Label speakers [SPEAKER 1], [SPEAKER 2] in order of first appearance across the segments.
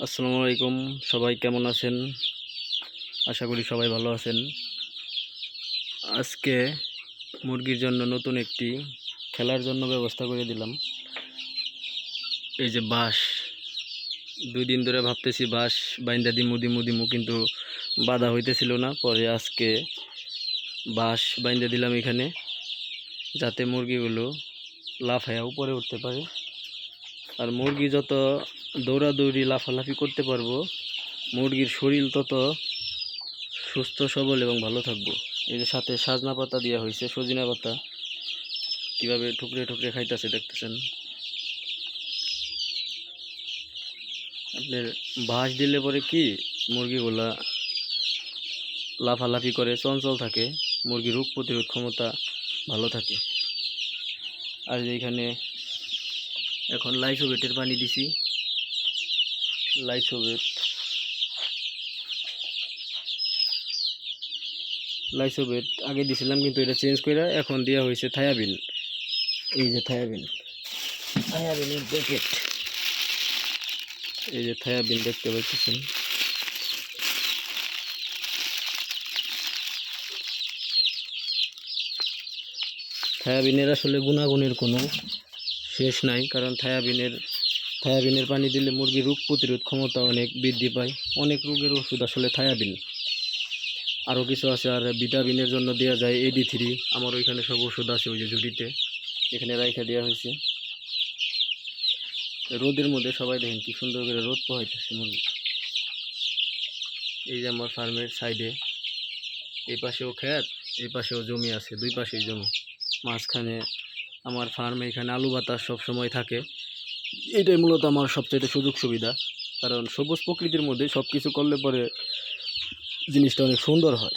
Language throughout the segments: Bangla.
[SPEAKER 1] আসসালামু আলাইকুম। সবাই কেমন আছেন? আশা করি সবাই ভালো আছেন। আজকে মুরগির জন্য নতুন একটি খেলার জন্য ব্যবস্থা করে দিলাম। এই যে বাঁশ। দুই দিন ধরে ভাবতেছি বাঁশ বাইন্দা দিমু দিমু দিমু, কিন্তু বাধা হইতেছিল না। পরে আজকে বাঁশ বাইন্দা দিলাম এখানে, যাতে মুরগিগুলো লাফায়া উপরে উঠতে পারে। আর মুরগি যত দৌড়াদৌড়ি, লাফালাফি করতে পারব। মুরগির শরীর তত সুস্থ, সবল এবং ভালো থাকব। এই যে সাথে সাজনা পাতা দেওয়া হয়েছে, সজিনা পাতা। কীভাবে ঠুকরে ঠুকরে খাইতেছে দেখতেছেন? আপনার বাঁশ দিলে পরে কি মুরগিগুলা লাফালাফি করে, চঞ্চল থাকে মুরগির রোগ প্রতিরোধ ক্ষমতা ভালো থাকে। আর এইখানে এখন লাইসোবেটের পানি দিছি। লাইসোবেট লাইসোবেট আগে দিছিলাম কিন্তু এটা চেঞ্জ করে এখন দেওয়া হয়েছে থায়াবিন। এই যে থায়াবিন। থায়াবিনের প্যাকেট এই যে থায়াবিন দেখতে পাচ্ছেন থায়াবিনের আসলে গুণাগুণের কোনো শেষ নাই কারণ থায়াবিনের থায়াবিনের পানি দিলে মুরগির রোগ প্রতিরোধ ক্ষমতা অনেক বৃদ্ধি পায়। অনেক রোগের ওষুধ আসলে থায়াবিন। আরও কিছু আছে, আর ভিটামিনের জন্য দেওয়া যায় এডি থ্রি আমার ওইখানে সব ওষুধ আছে ওই যে জুড়িতে এখানে রাইখা দেওয়া হয়েছে। রোদের মধ্যে সবাই দেখেন কি সুন্দর করে রোদ পোহাইতেছে মুরগি। এই যে আমার ফার্মের সাইডে, এই পাশেও ক্ষেত, এই পাশেও জমি আছে, দুই পাশেই জমি। মাঝখানে আমার ফার্মে এখানে আলু বাতাস সব সময় থাকে। এটাই মূলত আমার সবচাইতে সুযোগ সুবিধা। কারণ সবুজ প্রকৃতির মধ্যে সব কিছু করলে পরে জিনিসটা অনেক সুন্দর হয়।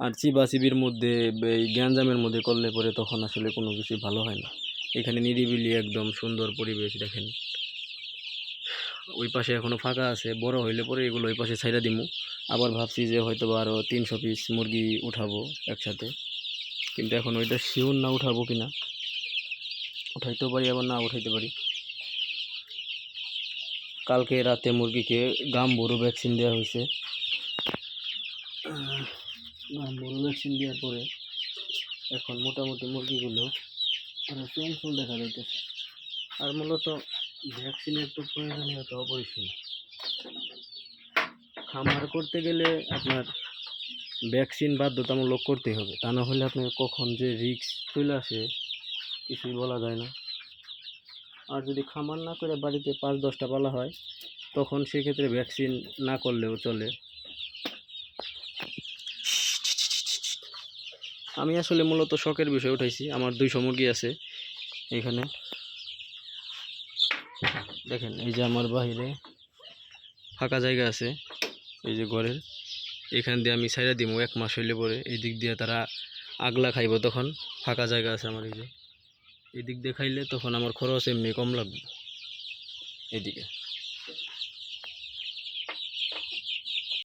[SPEAKER 1] আর চিবা চিবির মধ্যে এই গ্যাঞ্জামের মধ্যে করলে পরে তখন আসলে কোনো কিছু ভালো হয় না। এখানে নিরিবিলি একদম সুন্দর পরিবেশ দেখেন। ওই পাশে এখনও ফাঁকা আছে, বড় হইলে পরে এগুলো ওই পাশে ছাইরা দিমু। আবার ভাবছি যে হয়তো বা আরও তিনশো পিস মুরগি উঠাবো একসাথে। কিন্তু এখন ওইটা শিওর না উঠাবো কিনা? উঠাইতেও পারি, আবার না উঠাইতে পারি। কালকে রাতে মুরগিকে গাম্বুরু ভ্যাকসিন দেওয়া হয়েছে। গাম্বুরু ভ্যাকসিন দেওয়ার পরে এখন মোটামুটি মুরগিগুলো চঞ্চল দেখা যাইতেছে। আর মূলত ভ্যাকসিনের তো প্রয়োজনীয়তা অপরিসীম। খামার করতে গেলে আপনার ভ্যাকসিন বাধ্যতামূলক করতে হবে। তা না হলে আপনার কখন যে রিস্ক চলে আসে, কিছুই বলা যায় না। আর যদি খামার না করে বাড়িতে পাঁচ দশটা পালা হয়, তখন সেক্ষেত্রে ভ্যাকসিন না করলেও চলে। আমি আসলে মূলত শখের বিষয় উঠাইছি। আমার দুইশো মুরগি আছে এখানে। দেখেন, এই যে আমার বাইরে ফাঁকা জায়গা আছে, এই যে ঘরের। এখান দিয়ে আমি সাইডা দিব এক মাস হইলে পরে। এই দিক দিয়ে তারা আগলা খাইব তখন। ফাঁকা জায়গা আছে আমার এই যে। এই দেখাইলে তখন আমার খরচ এমনি কম লাগবে। এদিকে।